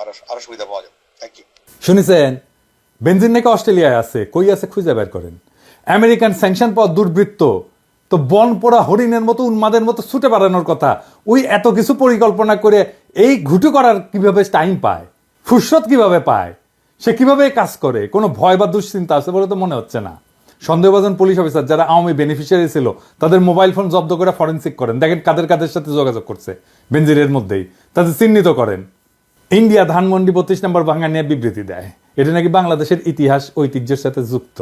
আরও আরও সুবিধা পাওয়া যাবে। থ্যাংক ইউ শুনেছেন? বেনজিন নাকি অস্ট্রেলিয়ায় আছে, কই আছে খুঁজে বের করেন। আমেরিকান স্যাংশন পাওয়া দুর্বৃত্ত, তো বন পোড়া হরিণের মতো উন্মাদের মতো ছুটে কথা, ওই এত কিছু পরিকল্পনা করে এই ঘুটু করার কীভাবে টাইম পায়? ফুরসত কীভাবে পায়? সে কীভাবে কাজ করে? কোনো ভয় বা দুশ্চিন্তা আছে বলে তো মনে হচ্ছে না। সন্দেহভাজন পুলিশ অফিসার যারা আওয়ামী বেনিফিশিয়ারি ছিল, তাদের মোবাইল ফোন জব্দ করে ফরেন্সিক করেন। দেখেন কাদের কাদের সাথে যোগাযোগ করছে, বেনজিরের মধ্যেই। তাদের চিহ্নিত করেন। ইন্ডিয়া ধানমন্ডি বত্রিশ নম্বর ভাঙা নিয়ে বিবৃতি দেয়। এটা নাকি বাংলাদেশের ইতিহাস ঐতিহ্যের সাথে যুক্ত?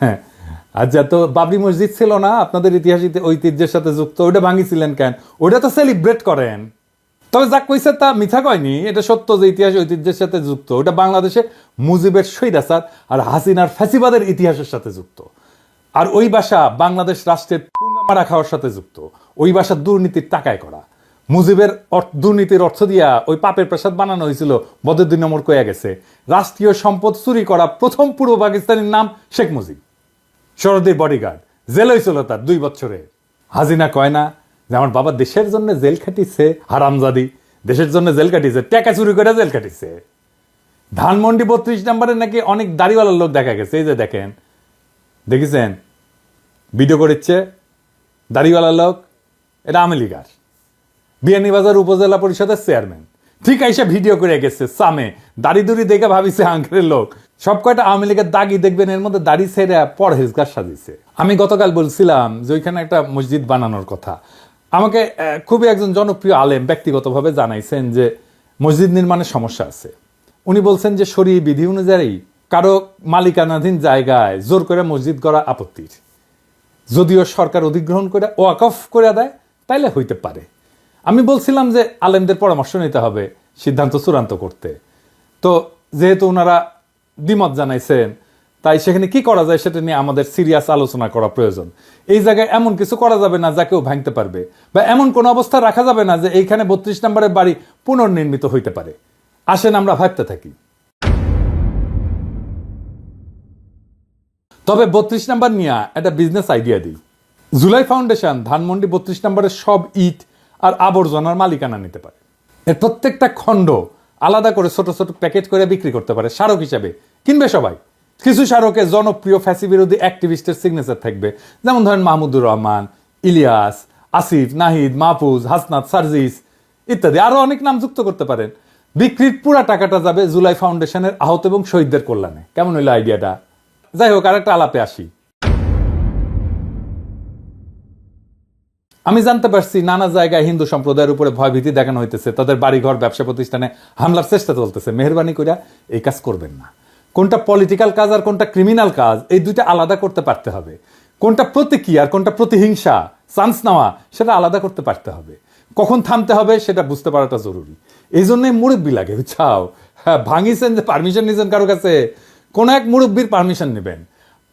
হ্যাঁ। আর তো বাবরি মসজিদ ছিল না, আপনাদের ইতিহাস ঐতিহ্যের সাথে যুক্ত ওটা ভাঙিছিলেন কেন? ওটা তো সেলিব্রেট করেন। তবে যা কইছে তা মিথ্যা কয়নি, এটা সত্য যে ইতিহাস ঐতিহ্যের সাথে যুক্ত ওটা বাংলাদেশে মুজিবের সৈরাচার আর হাসিনার ফ্যাসিবাদের ইতিহাসের সাথে যুক্ত। আর ওই বাসা বাংলাদেশ রাষ্ট্রের পুঙ্গা মারা খাওয়ার সাথে যুক্ত, ওই বাসা দুর্নীতির টাকায় করা। মুজিবের দুর্নীতির অর্থ দিয়া ওই পাপের প্রসাদ বানানো হয়েছিল। বদরুদ্দিন নম্বর কয়ে গেছে, রাষ্ট্রীয় সম্পদ চুরি করা প্রথম পূর্ব পাকিস্তানের নাম শেখ মুজিব। শরদের বডিগার্ড জেল হয়েছিল তার দুই বছরে। হাজিনা কয় না যে, আমার বাবা দেশের জন্য জেল খাটিছে হারামজাদি। দেশের জন্য জেল কাটিছে টাকা চুরি করে জেল কাটিছে ধানমন্ডি বত্রিশ নম্বরে নাকি অনেক দাড়িওয়ালার লোক দেখা গেছে। এই যে দেখেন, দেখেছেন? ভিডিও করেছে দাড়িওয়ালা লোক, এটা আমেলিকার বিয়ানীবাজার উপজেলা পরিষদের চেয়ারম্যান। ঠিক আইসা ভিডিও করে গেছে, সামে। দাড়ি দুড়ি দেখে ভাবিছে আঙ্কেলের লোক। সব কয়টা আওয়ামী লীগের দাগি দেখবেন, এর মধ্যে দাড়ি ছেড়ে পরহেজগার সাজিছে। আমি গতকাল বলছিলাম যে ওইখানে একটা মসজিদ বানানোর কথা। আমাকে খুবই একজন জনপ্রিয় আলেম ব্যক্তিগতভাবে জানাইছেন যে মসজিদ নির্মাণের সমস্যা আছে। উনি বলছেন যে শরী বিধি অনুযায়ী কারও মালিকানাধীন জায়গায় জোর করে মসজিদ করা আপত্তির। যদিও সরকার অধিগ্রহণ করে ওয়াকফ করে দেয়, তাইলে হইতে পারে। আমি বলছিলাম যে আলেমদের পরামর্শ নিতে হবে, সিদ্ধান্ত চূড়ান্ত করতে। তো যেহেতু ওনারা দ্বিমত জানাইছেন, তাই সেখানে কি করা যায় সেটা নিয়ে আমাদের সিরিয়াস আলোচনা করা প্রয়োজন। এই জায়গায় এমন কিছু করা যাবে না যা কেউ ভাঙতে পারবে, বা এমন কোনো অবস্থা রাখা যাবে না যে এইখানে বত্রিশ নম্বরের বাড়ি পুনর্নির্মিত হইতে পারে। আসেন আমরা ভাবতে থাকি। তবে বত্রিশ নাম্বার নিয়ে একটা বিজনেস আইডিয়া দিই। জুলাই ফাউন্ডেশন ধানমন্ডি বত্রিশ নম্বরের সব ইট আর আবর্জনার মালিকানা নিতে পারে। এর প্রত্যেকটা খণ্ড আলাদা করে ছোট ছোট প্যাকেট করে বিক্রি করতে পারে, স্মারক হিসাবে। কিনবে সবাই। কিছু স্মারকে জনপ্রিয় ফ্যাসি বিরোধী অ্যাক্টিভিস্টের সিগনেচার থাকবে। যেমন ধরেন মাহমুদুর রহমান, ইলিয়াস, আসিফ, নাহিদ, মাহফুজ, হাসনাত, সার্জিস ইত্যাদি। আরও অনেক নাম যুক্ত করতে পারেন। বিক্রির পুরা টাকাটা যাবে জুলাই ফাউন্ডেশনের আহত এবং শহীদদের কল্যাণে। কেমন হইল আইডিয়াটা যাই হোক, আরেকটা আলাপে আসি। আমি জানতে পারছি নানা জায়গায় হিন্দু সম্প্রদায়ের উপরে ভয়ভীতি দেখানো হইতেছে। তাদের বাড়িঘর, ব্যবসা প্রতিষ্ঠানে হামলার চেষ্টা চলতেছে। মেহরবানি করে এই কাজ করবেন না। কোনটা পলিটিক্যাল কাজ আর কোনটা ক্রিমিনাল কাজ, এই দুইটা আলাদা করতে পারতে হবে। কোনটা প্রতীকী আর কোনটা প্রতিহিংসা চান্স নেওয়া, সেটা আলাদা করতে পারতে হবে। কখন থামতে হবে সেটা বুঝতে পারাটা জরুরি। এই জন্যই মুরব্বী লাগে, বুঝছাও? হ্যাঁ ভাঙিছেন যে পারমিশন নিয়েছেন কারও কাছে? কোন এক মুরব্বীর পারমিশন নেবেন।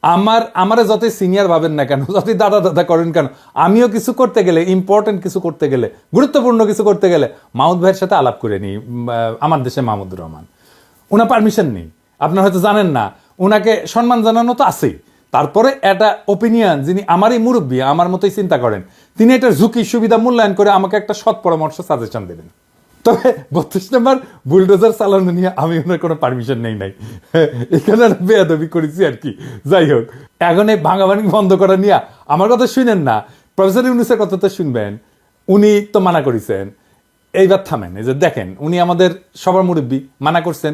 আমার, আমারে যতই সিনিয়র ভাবেন না কেন, যতই দাদা দাদা করেন কেন, আমিও কিছু করতে গেলে ইম্পর্টেন্ট কিছু করতে গেলে, গুরুত্বপূর্ণ কিছু করতে গেলে মাহমুদ ভাইয়ের সাথে আলাপ করে নিই আমার দেশে মাহমুদুর রহমান। ওনার পারমিশন নেই। আপনার হয়তো জানেন না ওনাকে সম্মান জানানো তো আছেই। তারপরে একটা ওপিনিয়ন যিনি আমারই মুরব্বী, আমার মতোই চিন্তা করেন, তিনি এটার ঝুঁকি, সুবিধা মূল্যায়ন করে আমাকে একটা সৎ পরামর্শ সাজেশন দেবেন। তবে বত্রিশ নম্বর বুলডোজার চালানো নিয়ে আমি ওনার কোনো পারমিশন নেই নাই। এখানে বেয়াদবি করেছি আর কি। যাই হোক, এখন এই ভাঙাভাঙি বন্ধ করা নিয়ে আমার কথা শুনেন না। প্রফেসর ইউনুসের কথা তো শুনবেন। উনি তো মানা করেছেন। এইবার থামেন, এই যে দেখেন, উনি আমাদের সবার মুরব্বী, মানা করছেন।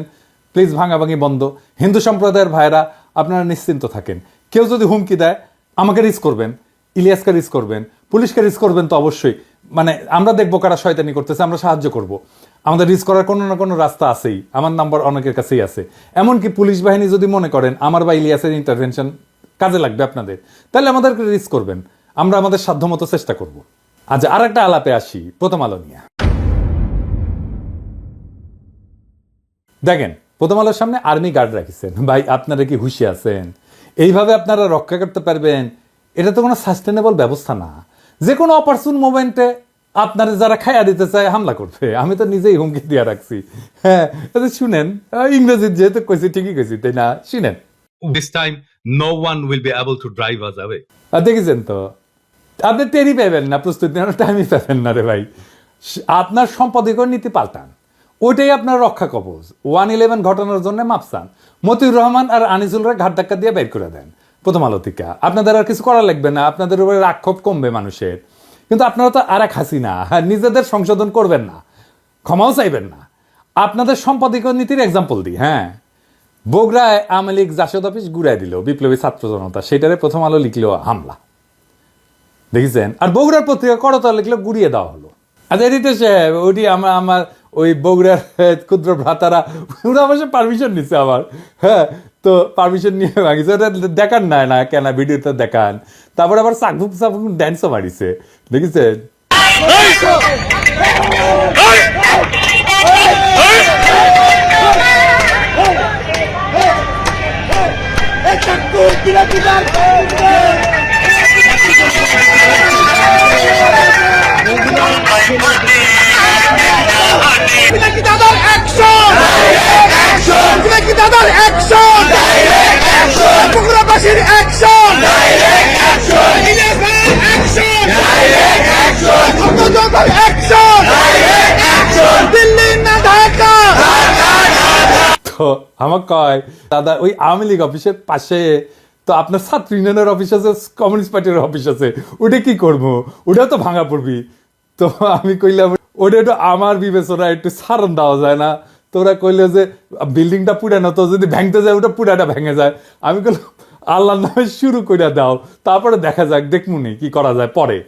প্লিজ ভাঙাভাঙি বন্ধ। হিন্দু সম্প্রদায়ের ভাইরা আপনারা নিশ্চিন্ত থাকেন। কেউ যদি হুমকি দেয়, আমাকে রিস্ক করবেন, ইলিয়াসকে রিস্ক করবেন, পুলিশকে রিস্ক করবেন তো অবশ্যই। মানে আমরা দেখব কারা শয়তানি করতেছে, আমরা সাহায্য করব। আমাদের রিস্ক করার কোনো না কোনো রাস্তা আছেই, আমার নাম্বার অনেকের কাছেই আছে। এমনকি পুলিশ বাহিনী যদি মনে করেন, আমার বা ইলিয়াসের ইন্টারভেনশন কাজে লাগবে আপনাদের, তাহলে আমাদেরকে রিস্ক করবেন। আমরা আমাদের সাধ্যমতো চেষ্টা করব। আজ আর একটা আলাপে আসি, প্রথম আলো নিয়ে। দেখেন, প্রথম আলোর সামনে আর্মি গার্ড রাখিছেন। ভাই, আপনারা কি হুশি আছেন? এইভাবে আপনারা রক্ষা করতে পারবেন? এটা তো কোনো সাস্টেনেবল ব্যবস্থা না। যে কোনো অপারচুন মোমেন্টে আপনারা যারা খাইয়া দিতে চায় হামলা করবে আমি তো নিজেই হুমকি দিয়ে রাখছি। হ্যাঁ শুনেন আহ, ইংরেজি যেহেতু কইছি ঠিকই কইছি তাই না? শুনেন। Time, no one will be able to drive us away. আর দেখেছেন তো? আপনি টেরি পাবেন না প্রস্তুতি নেওয়ার টাইমই পাবেন না রে ভাই। আপনার সম্পাদকীয় নীতি পাল্টান। ওইটাই আপনার রক্ষা কবচ। ওয়ান ইলেভেন ঘটনার জন্য মাপসান মতিউর রহমান আর আনিসুলরা ঘাট ধাক্কা দিয়ে বের করে দেন। প্রথম আলো থেকে আপনাদের আর কিছু করা লাগবে না আপনাদের উপরে রাক্ষোভ কমবে মানুষের। কিন্তু আপনারা তো আর এক হাসিনা হ্যাঁ, নিজেদের সংশোধন করবেন না ক্ষমাও চাইবেন না। আপনাদের সম্পাদকীয় নীতির এক্সাম্পল দিই হ্যাঁ। বগুড়ায় আওয়ামী লীগ জাসদ অফিস ঘুরাই দিল বিপ্লবী ছাত্র জনতা সেটারে প্রথম আলো লিখলো হামলা। দেখেছেন? আর বগুড়ার পত্রিকা করতল লিখলো গুড়িয়ে দেওয়া হলো। আচ্ছা এডিটর সাহেব ওইটি আমার আমার ওই বগুড়ার ক্ষুদ্র ভ্রাতারা ওরা অবশ্য পারমিশন নিচ্ছে আমার হ্যাঁ। তো পারমিশন নিয়ে ভাঙিছে ওটা দেখান না না কেন ভিডিওতে দেখান তারপর আবার সাকফুক সাকফুক ড্যান্সও মারিছে দেখেছেন Bilaki বগুড়াবাসীর action direct action eleven action direct action ছাত্রজনতার action direct action Delhi না ঢাকা! তো আমার কয় দাদা ওই আওয়ামী লীগ অফিসের পাশে তো আপনার ছাত্র ইউনিয়নের অফিস আছে কমিউনিস্ট পার্টির অফিস আছে ওটা কি করব? ওটাও তো ভাঙা পড়বি। তো আমি কইলাম ওটা একটু আমার বিবেচনা একটু সারণ দেওয়া যায় না। তোরা কইলে যে বিল্ডিংটা পুরানো তো যদি ভাঙতে যায় ওটা পুরাটা ভেঙে যায়। আমি কইলাম আল্লাহর নামে শুরু করে দাও, তারপরে দেখা যাক দেখমুনি কি করা যায় পরে।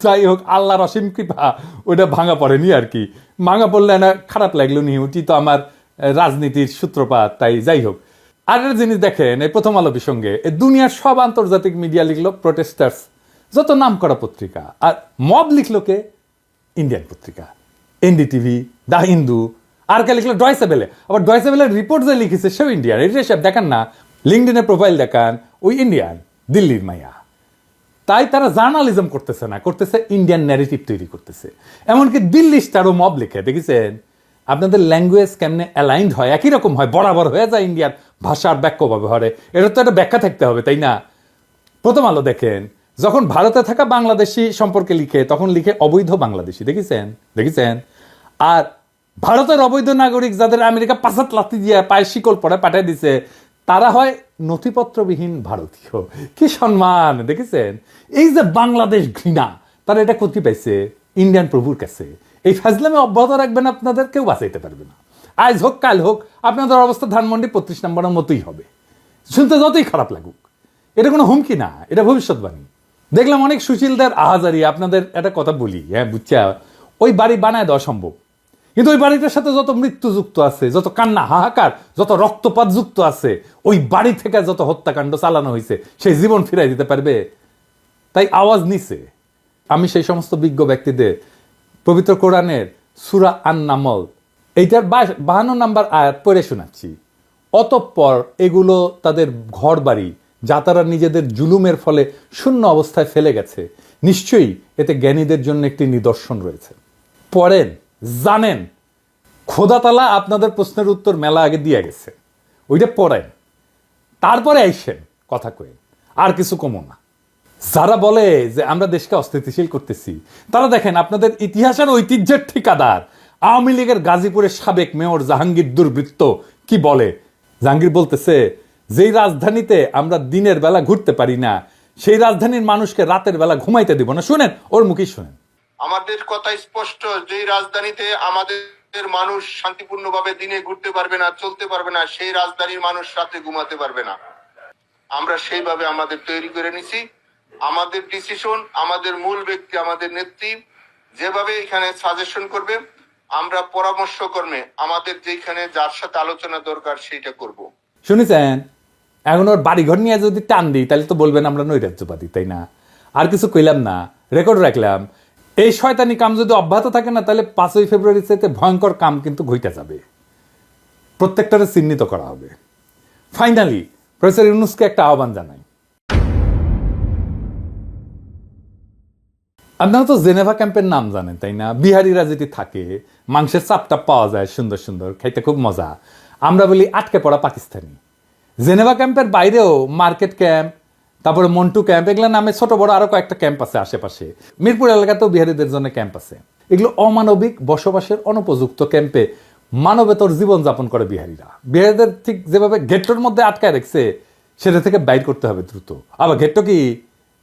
যাই হোক, আল্লাহর অসীম কৃপা ওটা ভাঙা পড়েনি আর কি। ভাঙা পড়লে না খারাপ লাগল নি ওটি তো আমার রাজনীতির সূত্রপাত, তাই যাই হোক। আর একটা জিনিস দেখেন, এই প্রথম আলো এই দুনিয়ার সব আন্তর্জাতিক মিডিয়া লিখলো প্রোটেস্টার্স যত নাম করা পত্রিকা, আর মব লিখলো কে? ইন্ডিয়ান পত্রিকা। এনডিটিভি দা হিন্দু, আর কে লিখলো? ডয়সে বেলে আবার ডয়সে বেলের রিপোর্ট যে লিখেছে, সেও ইন্ডিয়ান এটা সব দেখান না লিঙ্কডিনের প্রোফাইল দেখান, ওই ইন্ডিয়ান, দিল্লির মাইয়া। তাই তারা জার্নালিজম করতেছে না, করতেছে ইন্ডিয়ান ন্যারেটিভ তৈরি করতেছে। এমনকি দিল্লি স্টারও মব লিখে, দেখেছেন? আপনাদের ল্যাঙ্গুয়েজ কেমনে অ্যালাইন্ড হয়, একই রকম হয়, বরাবর হয়ে যায় ইন্ডিয়ার ভাষার বাক্য ব্যবহারে। এটা তো একটা ব্যাখ্যা থাকতে হবে, তাই না? প্রথম আলো দেখেন, যখন ভারতে থাকা বাংলাদেশি সম্পর্কে লিখে, তখন লিখে অবৈধ বাংলাদেশি, দেখেছেন? দেখেছেন? আর ভারতের অবৈধ নাগরিক যাদের আমেরিকা পাঁচাত লাথি দিয়ে পায়ে শিকল পরে পাঠিয়ে দিছে তারা হয় নথিপত্রবিহীন ভারতীয়। কি সম্মান, দেখেছেন? এই যে বাংলাদেশ ঘৃণা, তারা এটা ক্ষতি পাইছে ইন্ডিয়ান প্রভুর কাছে। এই ফাজলামে অব্যাহত রাখবেন আপনাদের, কেউ বাঁচাইতে পারবে না। আজ হোক, কাল হোক, আপনাদের অবস্থা ধানমন্ডি পঁচিশ নম্বরের মতোই হবে। শুনতে যতই খারাপ লাগুক, এটা কোনো হুমকি না, এটা ভবিষ্যৎবাণী। দেখলাম অনেক সুশীলদের আহাজারি, আপনাদের একটা কথা বলি হ্যাঁ বুঝছা? ওই বাড়ি বানায় দেওয়া সম্ভব। কিন্তু ওই বাড়িটার সাথে যত মৃত্যু যুক্ত আছে, যত কান্না হাহাকার, যত রক্তপাত যুক্ত আছে, ওই বাড়ি থেকে যত হত্যাকাণ্ড চালানো হয়েছে, সেই জীবন ফিরাই দিতে পারবে? তাই আওয়াজ নিছে। আমি সেই সমস্ত বিজ্ঞ ব্যক্তিদের, পবিত্র কোরআনের সুরা আন নামল এইটার বাহান্ন নাম্বার আয়াত পড়ে শোনাচ্ছি। অতঃপর এগুলো তাদের ঘর বাড়ি যা তারা নিজেদের জুলুমের ফলে শূন্য অবস্থায় ফেলে গেছে। নিশ্চয়ই এতে জ্ঞানীদের জন্য একটি নিদর্শন রয়েছে। পড়েন। জানেন, খোদাতালা আপনাদের প্রশ্নের উত্তর মেলা আগে দিয়ে গেছে। ওইটা পড়েন, তারপরে আইসেন, কথা কয়েন আর কিছু কমো না। যারা বলে যে আমরা দেশকে অস্থিতিশীল করতেছি, তারা দেখেন আপনাদের ইতিহাসের ঐতিহ্যের ঠিকাদার, আওয়ামী লীগের গাজীপুরের সাবেক মেয়র জাহাঙ্গীর দুর্বৃত্ত কি বলে? জাহাঙ্গীর বলতেছে, যেই রাজধানীতে আমরা দিনের বেলা ঘুরতে পারি না, সেই রাজধানীর মানুষকে রাতের বেলা ঘুমাইতে দিব না। শুনেন, ওর মুখেই শুনেন। আমাদের কথা স্পষ্ট যে রাজধানীতে আমাদের মানুষ শান্তিপূর্ণভাবে দিনে ঘুরতে পারবে না, চলতে পারবে না, সেই রাজধানীর মানুষ রাতে ঘুমাতে পারবে না। আমরা সেইভাবে আমাদের তৈরি করে নিছি। আমাদের ডিসিশন আমাদের মূল ব্যক্তি, আমাদের নেত্রী, যেভাবে এখানে সাজেশন করবে, আমরা পরামর্শ কর্মে আমাদের যেখানে যার সাথে আলোচনা দরকার সেইটা করব। শুনেছেন? এখন ওর বাড়িঘর নিয়ে যদি টান দিই, তাহলে তো বলবেন আমরা নৈরাজ্যবাদী, তাই না? আর কিছু কইলাম না। রেকর্ড রাখলাম। এই শয়তানি কাম যদি অব্যাহত থাকে না, তাহলে পাঁচই ফেব্রুয়ারি চাইতে ভয়ঙ্কর কাম কিন্তু ঘইটা যাবে। প্রত্যেকটারে চিহ্নিত করা হবে। ফাইনালি প্রফেসর ইউনুসকে একটা আহ্বান জানাই। আপনারা তো জেনেভা ক্যাম্পের নাম জানেন, তাই না? বিহারিরা যেটি থাকে, মাংসের চাপটা পাওয়া যায় সুন্দর সুন্দর, খাইতে খুব মজা। আমরা বলি আটকে পড়া পাকিস্তানি। জেনেভা ক্যাম্পের বাইরেও মার্কেট ক্যাম্প তারপরে মন্টু ক্যাম্প এগুলো নামে ছোট বড় আরও কয়েকটা ক্যাম্প আছে আশেপাশে। মিরপুর এলাকাতেও বিহারীদের জন্য ক্যাম্প আছে। এগুলো অমানবিক বসবাসের অনুপযুক্ত ক্যাম্পে মানবেতর জীবনযাপন করে বিহারিরা। বিহারিদের ঠিক যেভাবে গেট্টোর মধ্যে আটকায় রেখেছে, সেটা থেকে বাইর করতে হবে দ্রুত। আবার ঘেট্টো কি?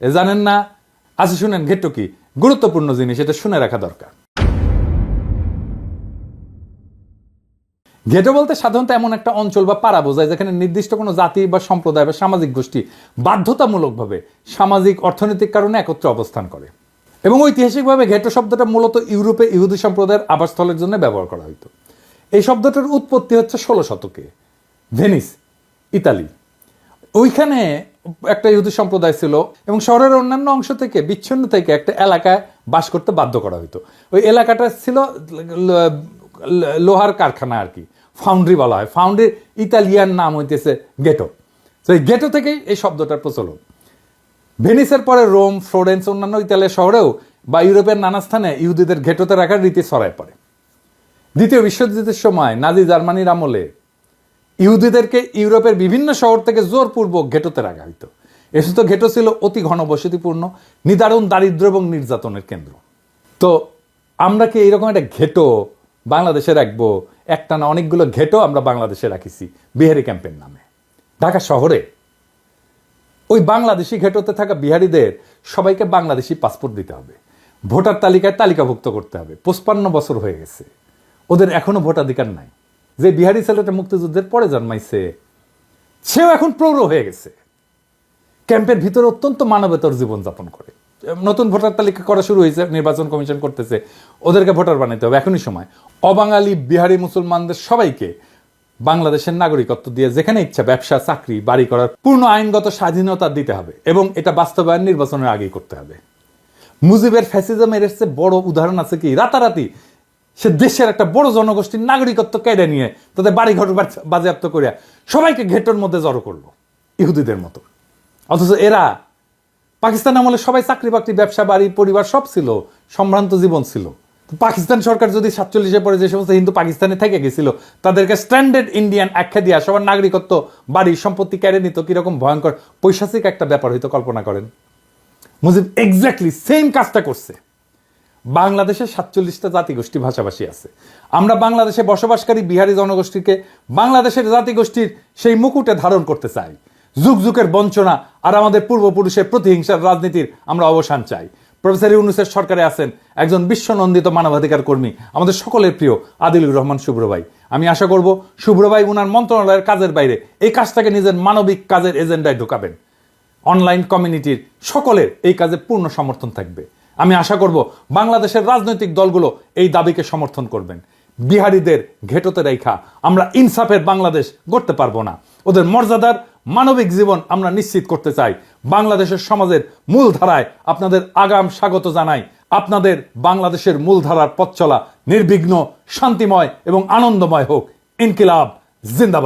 জানেন না? আচ্ছা শুনেন ঘেট্টো কি? গুরুত্বপূর্ণ জিনিস, এটা শুনে রাখা দরকার। ঘেটো বলতে সাধারণত এমন একটা অঞ্চল বা পাড়া বোঝায় যেখানে নির্দিষ্ট কোনো জাতি বা সম্প্রদায় বা সামাজিক গোষ্ঠী বাধ্যতামূলকভাবে সামাজিক অর্থনৈতিক কারণে একত্রে অবস্থান করে। এবং ঐতিহাসিকভাবে ঘেটো শব্দটা মূলত ইউরোপে ইহুদি সম্প্রদায়ের আবাসস্থলের জন্য ব্যবহার করা হতো এই শব্দটার উৎপত্তি হচ্ছে ষোলো শতকে। Venice, Italy. ওইখানে একটা ইহুদি সম্প্রদায় ছিল এবং শহরের অন্যান্য অংশ থেকে, বিচ্ছিন্ন থেকে একটা এলাকায় বাস করতে বাধ্য করা হতো ওই এলাকাটা ছিল লোহার কারখানা আর কি। ফাউন্ড্রি বলা হয়। ফাউন্ড্রির ইতালিয়ান নাম হইতেছে গেটো। তো এই গেটো থেকেই এই শব্দটার প্রচলন। ভেনিসের পরে রোম, ফ্লোরেন্স, অন্যান্য ইতালিয়া শহরেও বা ইউরোপের নানা স্থানে ইহুদিদের ঘেটোতে রাখার রীতি ছড়ায় পড়ে। দ্বিতীয় বিশ্বযুদ্ধের সময় নাজি জার্মানির আমলে ইহুদিদেরকে ইউরোপের বিভিন্ন শহর থেকে জোরপূর্বক ঘেটোতে রাখা হইতো। এসব ঘেটো ছিল অতি ঘনবসতিপূর্ণ নিদারুণ, দারিদ্র এবং নির্যাতনের কেন্দ্র। তো আমরা কি এইরকম একটা ঘেটো বাংলাদেশে রাখব? একটা না অনেকগুলো ঘেটো আমরা বাংলাদেশে রাখিছি, বিহারি ক্যাম্পের নামে। ঢাকা শহরে। ওই বাংলাদেশি ঘেটোতে থাকা বিহারিদের সবাইকে বাংলাদেশি পাসপোর্ট দিতে হবে। ভোটার তালিকায় তালিকাভুক্ত করতে হবে। পঁচপান্ন বছর হয়ে গেছে। ওদের এখনও ভোটাধিকার নাই। যে বিহারি ছেলেটা মুক্তিযুদ্ধের পরে জন্মাইছে, সেও এখন প্রৌঢ় হয়ে গেছে। ক্যাম্পের ভিতরে অত্যন্ত মানবেতর জীবনযাপন করে। নতুন ভোটার তালিকা করা শুরু হয়েছে, নির্বাচন কমিশন করতেছে, ওদেরকে ভোটার বানাইতে হবে। এখনই সময়। অবাঙালি বিহারি মুসলমানদের সবাইকে বাংলাদেশের নাগরিকত্ব দিয়ে যেখানে ইচ্ছা ব্যবসা, চাকরি, বাড়ি করার পূর্ণ আইনগত স্বাধীনতা দিতে হবে এবং এটা বাস্তবায়ন নির্বাচনের আগেই করতে হবে। মুজিবের ফ্যাসিজমের চেয়ে বড় উদাহরণ আছে কি? রাতারাতি সে দেশের একটা বড় জনগোষ্ঠীর নাগরিকত্ব কেড়ে নিয়ে তাদের বাড়িঘর বাজ- বাজেয়াপ্ত করিয়া সবাইকে ঘেটোর মধ্যে জড়ো করল, ইহুদিদের মতো। অথচ এরা পাকিস্তান আমলে সবাই চাকরি বাকরি ব্যবসা বাড়ি পরিবার সব ছিল, সম্ভ্রান্ত জীবন ছিল। পাকিস্তান সরকার যদি সাতচল্লিশে পরে যে সমস্ত হিন্দু পাকিস্তানে থেকে গেছিল, তাদেরকে স্ট্যান্ডার্ড ইন্ডিয়ান আখ্যা দিয়া সবার নাগরিকত্ব, বাড়ি, সম্পত্তি কেড়ে নিত, কীরকম ভয়ঙ্কর, পৈশাচিক একটা ব্যাপার হয়তো কল্পনা করেন। মুজিব এক্স্যাক্টলি সেম কাজটা করছে। বাংলাদেশে সাতচল্লিশটা জাতিগোষ্ঠী ভাষাভাষী আছে। আমরা বাংলাদেশে বসবাসকারী বিহারি জনগোষ্ঠীকে বাংলাদেশের জাতিগোষ্ঠীর সেই মুকুটে ধারণ করতে চাই। যুগ যুগের বঞ্চনা আর আমাদের পূর্বপুরুষের প্রতিহিংসার রাজনীতির আমরা অবসান চাই। প্রফেসর ইউনুসের সরকারে আছেন একজন বিশ্বনন্দিত মানবাধিকার কর্মী, আমাদের সকলের প্রিয় আদিলুর রহমান শুভ্র ভাই আমি আশা করব শুভ্র ভাই উনার মন্ত্রণালয়ের কাজের বাইরে এই কাজটাকে নিজের মানবিক কাজের এজেন্ডায় ঢোকাবেন। অনলাইন কমিউনিটির সকলের এই কাজে পূর্ণ সমর্থন থাকবে। আমি আশা করব বাংলাদেশের রাজনৈতিক দলগুলো এই দাবিকে সমর্থন করবেন। বিহারীদের ঘেটোতে রেখা আমরা ইনসাফের বাংলাদেশ গড়তে পারব না। ওদের মর্যাদার মানবিক জীবন আমরা নিশ্চিত করতে চাই। বাংলাদেশের সমাজের মূল ধারায় আপনাদের আগাম স্বাগত জানাই। আপনাদের বাংলাদেশের মূলধারার পথ চলা নির্বিঘ্ন, শান্তিময় এবং আনন্দময় হোক। ইনকিলাব, জিন্দাবাদ।